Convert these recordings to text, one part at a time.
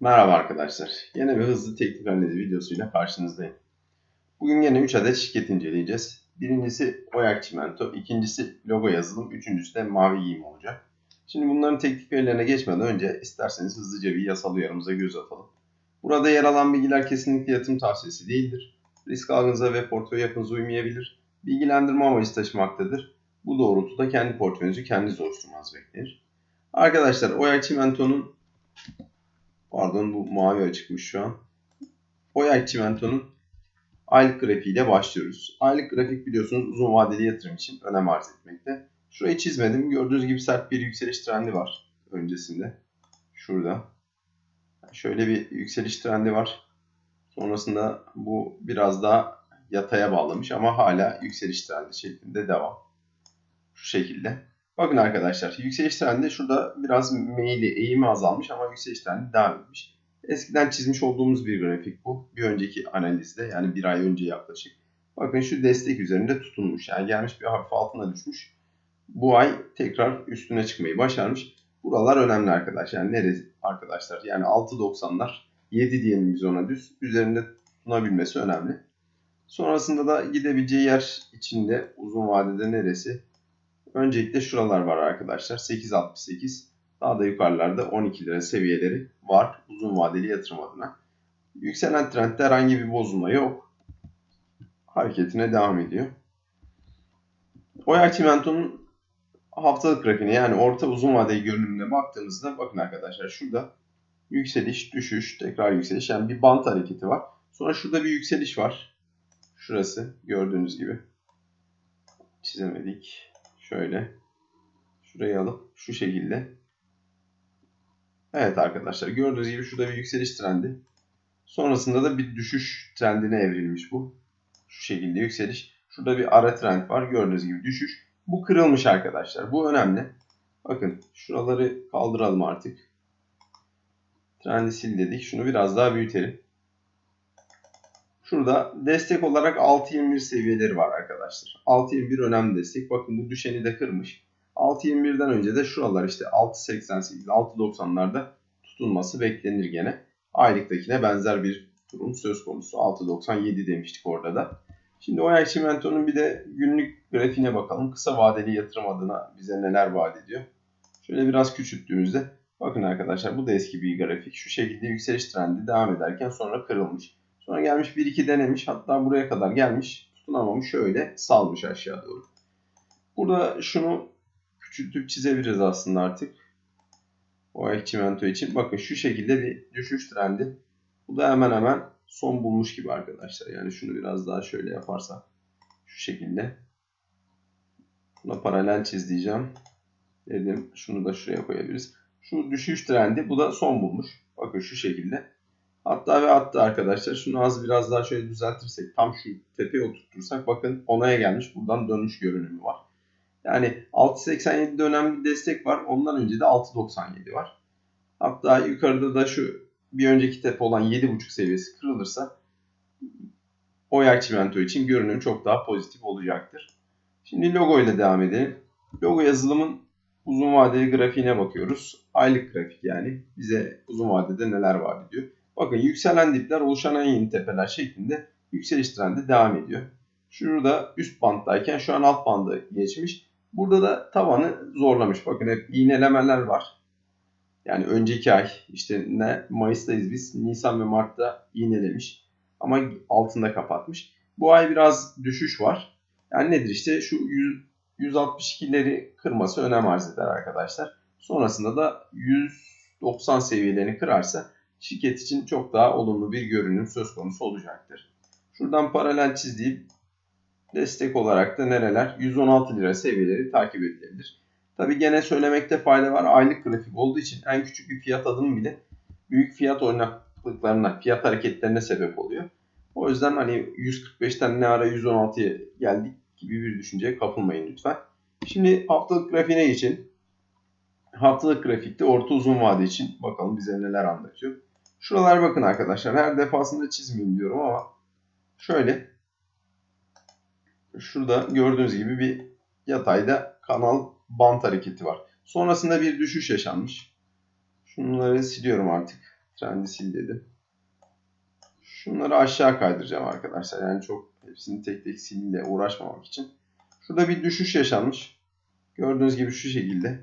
Merhaba arkadaşlar. Yine bir hızlı teknik analiz videosuyla karşınızdayım. Bugün yine 3 adet şirket inceleyeceğiz. Birincisi Oyak Çimento, ikincisi logo yazılım, üçüncüsü de mavi giyim olacak. Şimdi bunların teknik verilerine geçmeden önce isterseniz hızlıca bir yasal uyarımıza göz atalım. Burada yer alan bilgiler kesinlikle yatırım tavsiyesi değildir. Risk algınıza ve portföy yapınıza uymayabilir. Bilgilendirme amacı taşımaktadır. Bu doğrultuda kendi portföyünüzü kendiniz oluşturmanız beklenir. Arkadaşlar Oyak Çimento'nun Pardon bu mavi açıkmış şu an. Oyak Çimento'nun aylık grafiğiyle başlıyoruz. Aylık grafik biliyorsunuz uzun vadeli yatırım için önem arz etmekte. Şurayı çizmedim. Gördüğünüz gibi sert bir yükseliş trendi var öncesinde. Şurada. Şöyle bir yükseliş trendi var. Sonrasında bu biraz daha yataya bağlamış ama hala yükseliş trendi şeklinde devam. Şu şekilde. Bakın arkadaşlar yükseliş trendi şurada biraz meyili eğimi azalmış ama yükseliş trendi devam etmiş. Eskiden çizmiş olduğumuz bir grafik bu. Bir önceki analizde yani bir ay önce yaklaşık. Bakın şu destek üzerinde tutunmuş. Yani gelmiş bir hafif altına düşmüş. Bu ay tekrar üstüne çıkmayı başarmış. Buralar önemli arkadaşlar. Yani neresi arkadaşlar? Yani 6.90'lar 7 diyelim biz ona düz. Üzerinde tutunabilmesi önemli. Sonrasında da gidebileceği yer içinde uzun vadede neresi? Öncelikle şuralar var arkadaşlar. 8.68. Daha da yukarılarda 12 lira seviyeleri var uzun vadeli yatırım adına. Yükselen trendde herhangi bir bozulma yok. Hareketine devam ediyor. Oyak Çimento'nun haftalık grafiğine yani orta uzun vadeli görünümüne baktığınızda bakın arkadaşlar şurada yükseliş, düşüş, tekrar yükseliş yani bir bant hareketi var. Sonra şurada bir yükseliş var. Şurası gördüğünüz gibi. Çizemedik. Şöyle. Şurayı alıp şu şekilde. Evet arkadaşlar gördüğünüz gibi şurada bir yükseliş trendi. Sonrasında da bir düşüş trendine evrilmiş bu. Şu şekilde yükseliş. Şurada bir ara trend var. Gördüğünüz gibi düşüş. Bu kırılmış arkadaşlar. Bu önemli. Bakın şuraları kaldıralım artık. Trendi sil dedik. Şunu biraz daha büyütelim. Şurada destek olarak 6.21 seviyeleri var arkadaşlar. 6.21 önemli destek. Bakın bu düşeni de kırmış. 6.21'den önce de şuralar işte 6.88, 6.90'larda tutunması beklenir gene. Aylıktakine benzer bir durum söz konusu. 6.97 demiştik orada da. Şimdi Oyak Çimento'nun bir de günlük grafiğine bakalım. Kısa vadeli yatırım adına bize neler vaat ediyor. Şöyle biraz küçülttüğümüzde bakın arkadaşlar bu da eski bir grafik. Şu şekilde yükseliş trendi devam ederken sonra kırılmış. Sonra gelmiş 1-2 denemiş. Hatta buraya kadar gelmiş. Tutunamamış. Şöyle salmış aşağı doğru. Burada şunu küçültüp çizebiliriz aslında artık. O çimento için. Bakın şu şekilde bir düşüş trendi. Bu da hemen hemen son bulmuş gibi arkadaşlar. Yani şunu biraz daha şöyle yaparsak. Şu şekilde. Buna paralel çiz diyeceğim. Dedim. Şunu da şuraya koyabiliriz. Şu düşüş trendi. Bu da son bulmuş. Bakın şu şekilde. Hatta ve hatta arkadaşlar şunu az biraz daha şöyle düzeltirsek tam şu tepeye oturtursak bakın onaya gelmiş buradan dönmüş görünümü var. Yani 6.87'de önemli bir destek var. Ondan önce de 6.97 var. Hatta yukarıda da şu bir önceki tepe olan 7.5 seviyesi kırılırsa o yer çimento için görünüm çok daha pozitif olacaktır. Şimdi logo ile devam edelim. Logo yazılımın uzun vadeli grafiğine bakıyoruz. Aylık grafik yani. Bize uzun vadede neler vaat ediyor. Bakın yükselen dipler oluşan en yeni tepeler şeklinde yükseliş trendi devam ediyor. Şurada üst banttayken şu an alt bandı geçmiş. Burada da tavanı zorlamış. Bakın hep iğnelemeler var. Yani önceki ay işte ne Mayıs'tayız biz. Nisan ve Mart'ta iğnelemiş. Ama altında kapatmış. Bu ay biraz düşüş var. Yani nedir işte şu 100, 162'leri kırması önem arz eder arkadaşlar. Sonrasında da 190 seviyelerini kırarsa şirket için çok daha olumlu bir görünüm söz konusu olacaktır. Şuradan paralel çizdiğim destek olarak da nereler? 116 lira seviyeleri takip edilebilir. Tabi gene söylemekte fayda var. Aylık grafik olduğu için en küçük bir fiyat adımı bile büyük fiyat oynaklıklarına, fiyat hareketlerine sebep oluyor. O yüzden hani 145'ten ne ara 116'ya geldik gibi bir düşünceye kapılmayın lütfen. Şimdi haftalık grafiğine geçin. Haftalık grafikte orta uzun vade için bakalım bize neler anlatıyor. Şuralar bakın arkadaşlar. Her defasında çizmeyeyim diyorum ama şöyle şurada gördüğünüz gibi bir yatayda kanal bant hareketi var. Sonrasında bir düşüş yaşanmış. Şunları siliyorum artık. Trendi sil dedim. Şunları aşağı kaydıracağım arkadaşlar. Yani çok hepsini tek tek sille uğraşmamak için. Şurada bir düşüş yaşanmış. Gördüğünüz gibi şu şekilde.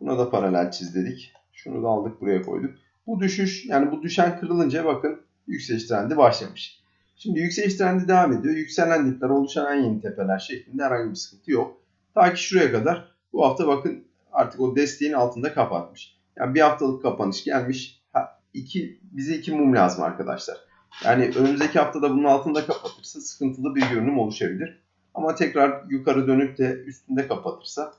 Buna da paralel çiz dedik. Şunu da aldık buraya koyduk. Bu düşüş yani bu düşen kırılınca bakın yükseliş trendi başlamış. Şimdi yükseliş trendi devam ediyor. Yükselen dipler oluşan en yeni tepeler şeklinde herhangi bir sıkıntı yok. Ta ki şuraya kadar bu hafta bakın artık o desteğin altında kapatmış. Yani bir haftalık kapanış gelmiş. Ha, iki, bize iki mum lazım arkadaşlar. Yani önümüzdeki haftada bunun altında kapatırsa sıkıntılı bir görünüm oluşabilir. Ama tekrar yukarı dönüp de üstünde kapatırsa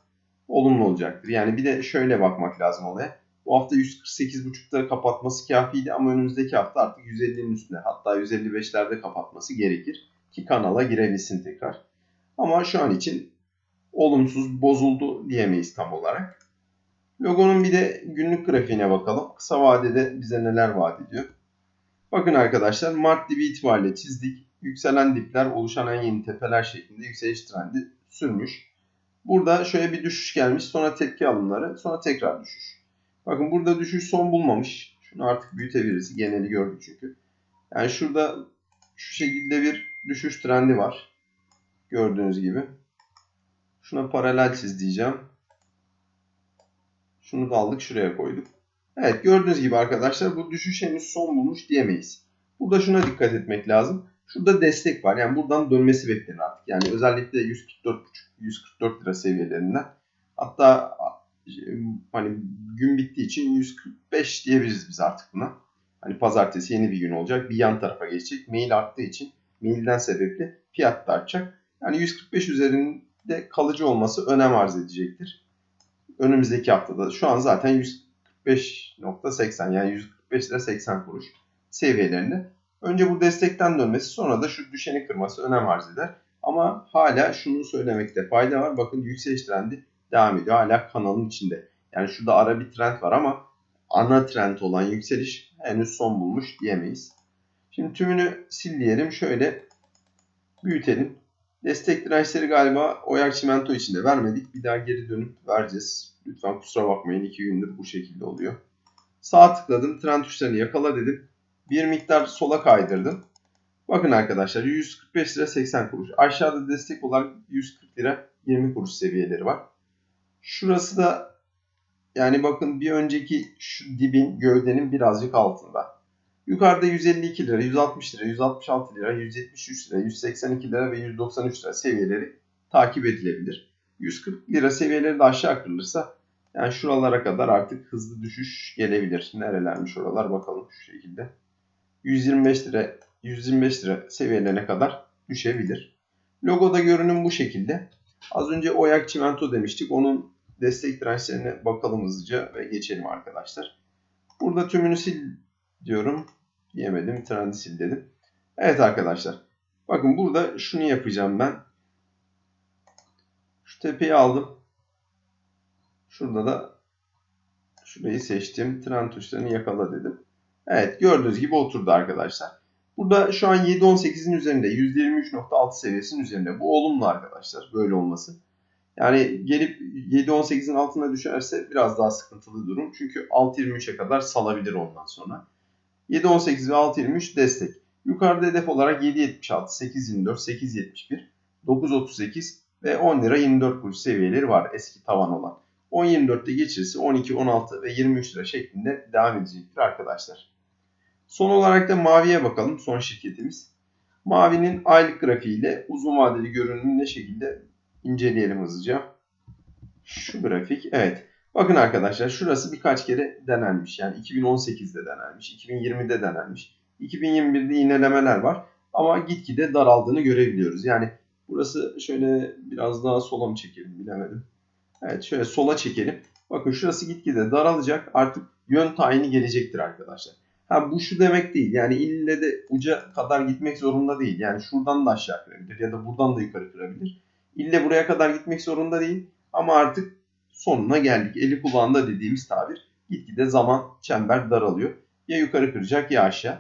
olumlu olacaktır. Yani bir de şöyle bakmak lazım olaya. Bu hafta 148.5'ta kapatması kafiydi ama önümüzdeki hafta artık 150'nin üstüne hatta 155'lerde kapatması gerekir ki kanala girebilsin tekrar. Ama şu an için olumsuz bozuldu diyemeyiz tam olarak. Logonun bir de günlük grafiğine bakalım. Kısa vadede bize neler vaat ediyor. Bakın arkadaşlar Mart dibi itibariyle çizdik. Yükselen dipler oluşan en yeni tepeler şeklinde yükseliş trendi sürmüş. Burada şöyle bir düşüş gelmiş sonra tepki alımları sonra tekrar düşüş. Bakın burada düşüş son bulmamış. Şunu artık büyütebiliriz. Geneli gördük çünkü. Yani şurada şu şekilde bir düşüş trendi var. Gördüğünüz gibi. Şuna paralel çiz diyeceğim. Şunu da aldık şuraya koyduk. Evet gördüğünüz gibi arkadaşlar bu düşüş henüz son bulmuş diyemeyiz. Burada şuna dikkat etmek lazım. Şurada destek var. Yani buradan dönmesi beklenir artık. Yani özellikle 144 144 lira seviyelerinden. Hatta hani gün bittiği için 145 diyebiliriz biz artık buna. Hani pazartesi yeni bir gün olacak. Bir yan tarafa geçecek. Mail arttığı için mailden sebepli fiyat da artacak. Yani 145 üzerinde kalıcı olması önem arz edecektir. Önümüzdeki haftada şu an zaten 145.80 yani 145 lira 80 kuruş seviyelerinde. Önce bu destekten dönmesi sonra da şu düşeni kırması önem arz eder. Ama hala şunu söylemekte fayda var. Bakın yükseliş trendi devam ediyor. Hala kanalın içinde. Yani şurada ara bir trend var ama ana trend olan yükseliş henüz son bulmuş diyemeyiz. Şimdi tümünü sil diyelim. Şöyle büyütelim. Destek dirençleri galiba Oyak Çimento içinde vermedik. Bir daha geri dönüp vereceğiz. Lütfen kusura bakmayın. iki gündür bu şekilde oluyor. Sağ tıkladım. Trend tuşlarını yakala dedim. Bir miktar sola kaydırdım. Bakın arkadaşlar 145 lira 80 kuruş. Aşağıda destek olarak 140 lira 20 kuruş seviyeleri var. Şurası da yani bakın bir önceki şu dibin gövdenin birazcık altında. Yukarıda 152 lira, 160 lira, 166 lira, 173 lira, 182 lira ve 193 lira seviyeleri takip edilebilir. 140 lira seviyeleri de aşağı kırılırsa yani şuralara kadar artık hızlı düşüş gelebilir. Nerelermiş oralar bakalım şu şekilde. 125 lira 125 lira seviyelerine kadar düşebilir. Logoda görünüm bu şekilde. Az önce Oyak Çimento demiştik. Onun destek dirençlerine bakalım hızlıca ve geçelim arkadaşlar. Burada tümünü sil diyorum. Diyemedim. Trendi sil dedim. Evet arkadaşlar. Bakın burada şunu yapacağım ben. Şu tepeyi aldım. Şurada da şurayı seçtim. Trend tuşlarını yakala dedim. Evet gördüğünüz gibi oturdu arkadaşlar. Burada şu an 7.18'in üzerinde %23.6 seviyesinin üzerinde. Bu olumlu arkadaşlar böyle olması. Yani gelip 7.18'in altına düşerse biraz daha sıkıntılı durum. Çünkü 6.23'e kadar salabilir ondan sonra. 7.18 ve 6.23 destek. Yukarıda hedef olarak 7.76, 8.24, 8.71, 9.38 ve 10 lira 24 kuruş seviyeleri var eski tavan olan. 10.24'te geçirse 12, 16 ve 23 lira şeklinde devam edecektir arkadaşlar. Son olarak da Mavi'ye bakalım. Son şirketimiz. Mavi'nin aylık grafiğiyle uzun vadeli görünümü ne şekilde inceleyelim hızlıca. Şu grafik. Evet. Bakın arkadaşlar şurası birkaç kere denenmiş. Yani 2018'de denenmiş. 2020'de denenmiş. 2021'de iğnelemeler var. Ama gitgide daraldığını görebiliyoruz. Yani burası şöyle biraz daha sola mı çekelim bilemedim. Evet şöyle sola çekelim. Bakın şurası gitgide daralacak. Artık yön tayini gelecektir arkadaşlar. Ha bu şu demek değil. Yani ille de uca kadar gitmek zorunda değil. Yani şuradan da aşağı kırabilir ya da buradan da yukarı kırabilir. İlle buraya kadar gitmek zorunda değil. Ama artık sonuna geldik. Eli kulağında dediğimiz tabir. Gitgide zaman çember daralıyor. Ya yukarı kıracak ya aşağı.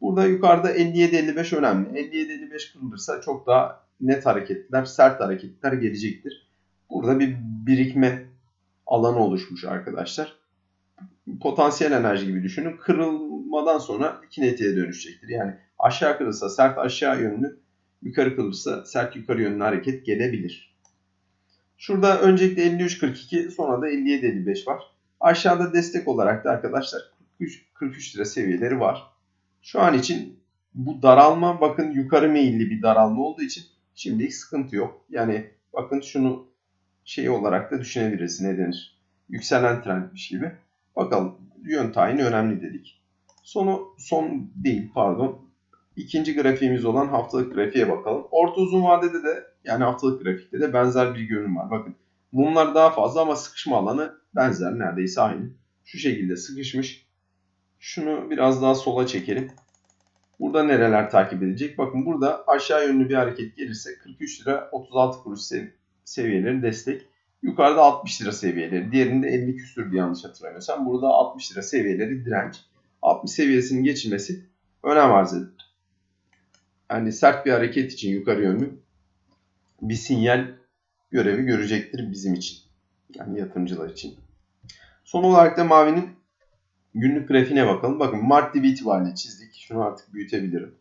Burada yukarıda 57-55 önemli. 57-55 kırılırsa çok daha net hareketler, sert hareketler gelecektir. Burada bir birikme alanı oluşmuş arkadaşlar. potansiyel enerji gibi düşünün. Kırılmadan sonra kinetiğe dönüşecektir. Yani aşağı kırılsa sert aşağı yönlü, yukarı kırılırsa sert yukarı yönlü hareket gelebilir. Şurada öncelikle 53.42 sonra da 57.55 var. Aşağıda destek olarak da arkadaşlar 43, 43 lira seviyeleri var. Şu an için bu daralma bakın yukarı meyilli bir daralma olduğu için şimdilik sıkıntı yok. Yani bakın şunu şey olarak da düşünebiliriz ne denir? Yükselen trendmiş gibi. Bakalım yön tayini önemli dedik. Sonu son değil pardon. İkinci grafiğimiz olan haftalık grafiğe bakalım. Orta uzun vadede de yani haftalık grafikte de benzer bir görünüm var. Bakın mumlar daha fazla ama sıkışma alanı benzer neredeyse aynı. Şu şekilde sıkışmış. Şunu biraz daha sola çekelim. Burada nereler takip edecek? Bakın burada aşağı yönlü bir hareket gelirse 43 lira 36 kuruş sev seviyeleri destek. Yukarıda 60 lira seviyeleri. Diğerinde 50 küsürdü yanlış hatırlamıyorsam. Burada 60 lira seviyeleri direnç. 60 seviyesinin geçilmesi önem arz eder. Yani sert bir hareket için yukarı yönlü bir sinyal görevi görecektir bizim için. Yani yatırımcılar için. Son olarak da mavinin günlük grafiğine bakalım. Bakın Mart dibi itibariyle çizdik. Şunu artık büyütebilirim.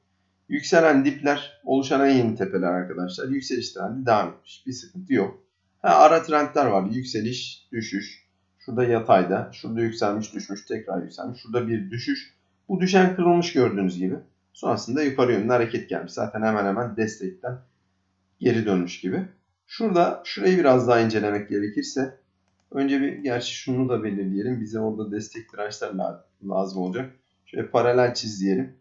Yükselen dipler, oluşan en yeni tepeler arkadaşlar. Yükseliş trendi devam etmiş. Bir sıkıntı yok. Ha, ara trendler var. Yükseliş, düşüş. Şurada yatayda. Şurada yükselmiş, düşmüş, tekrar yükselmiş. Şurada bir düşüş. Bu düşen kırılmış gördüğünüz gibi. Sonrasında yukarı yönlü hareket gelmiş. Zaten hemen hemen destekten geri dönmüş gibi. Şurada şurayı biraz daha incelemek gerekirse önce bir gerçi şunu da belirleyelim. Bize orada destek dirençler lazım olacak. Şöyle paralel çiz diyelim.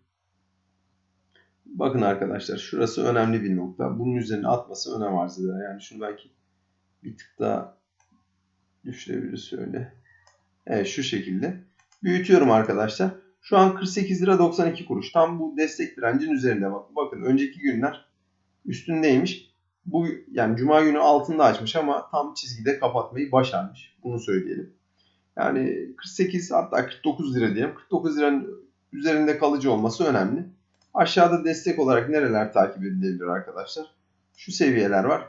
Bakın arkadaşlar şurası önemli bir nokta. Bunun üzerine atması önem arz eder. Yani şunu belki bir tık daha düşürebiliriz şöyle. Evet şu şekilde. Büyütüyorum arkadaşlar. Şu an 48 lira 92 kuruş. Tam bu destek direncin üzerinde. Bakın, bakın önceki günler üstündeymiş. Bu yani cuma günü altında açmış ama tam çizgide kapatmayı başarmış. Bunu söyleyelim. Yani 48 hatta 49 lira diyelim. 49 liranın üzerinde kalıcı olması önemli. Aşağıda destek olarak nereler takip edilebilir arkadaşlar? Şu seviyeler var.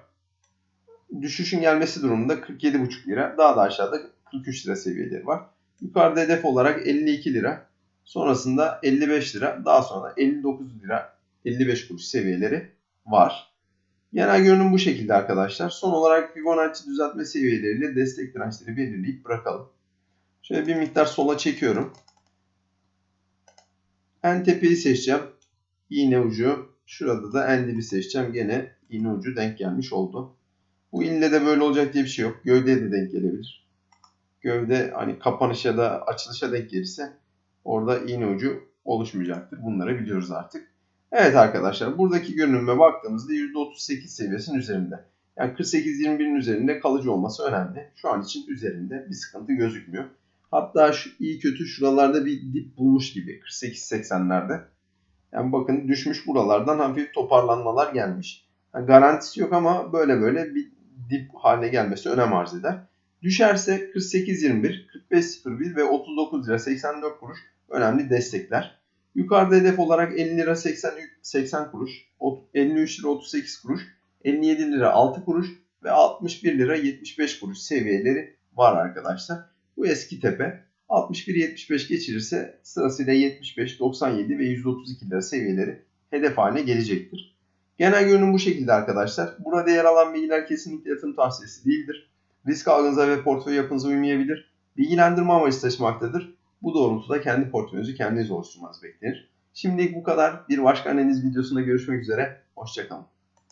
Düşüşün gelmesi durumunda 47,5 lira. Daha da aşağıda 43 lira seviyeleri var. Yukarıda hedef olarak 52 lira. Sonrasında 55 lira. Daha sonra 59 lira 55 kuruş seviyeleri var. Genel görünüm bu şekilde arkadaşlar. Son olarak Fibonacci düzeltme seviyeleriyle destek dirençleri belirleyip bırakalım. Şöyle bir miktar sola çekiyorum. En tepeyi seçeceğim. İğne ucu. Şurada da en dibi seçeceğim. Gene iğne ucu denk gelmiş oldu. Bu ille de böyle olacak diye bir şey yok. Gövdeye de denk gelebilir. Gövde hani kapanışa da açılışa denk gelirse orada iğne ucu oluşmayacaktır. Bunları biliyoruz artık. Evet arkadaşlar buradaki görünüme baktığımızda %38 seviyesinin üzerinde. Yani 48-21'in üzerinde kalıcı olması önemli. Şu an için üzerinde bir sıkıntı gözükmüyor. Hatta şu iyi kötü şuralarda bir dip bulmuş gibi 48-80'lerde. Yani bakın düşmüş buralardan hafif toparlanmalar gelmiş. Yani garantisi yok ama böyle böyle bir dip haline gelmesi önem arz eder. Düşerse 48.21, 45.01 ve 39 lira 84 kuruş önemli destekler. Yukarıda hedef olarak 50 lira 80, 80 kuruş, 53 lira 38 kuruş, 57 lira 6 kuruş ve 61 lira 75 kuruş seviyeleri var arkadaşlar. Bu eski tepe. 61-75 geçirirse sırasıyla 75, 97 ve 132 lira seviyeleri hedef haline gelecektir. Genel görünüm bu şekilde arkadaşlar. Burada yer alan bilgiler kesinlikle yatırım tavsiyesi değildir. Risk algınıza ve portföy yapınıza uymayabilir. Bilgilendirme amacı taşımaktadır. Bu doğrultuda kendi portföyünüzü kendiniz oluşturmanız beklenir. Şimdilik bu kadar. Bir başka analiz videosunda görüşmek üzere. Hoşçakalın.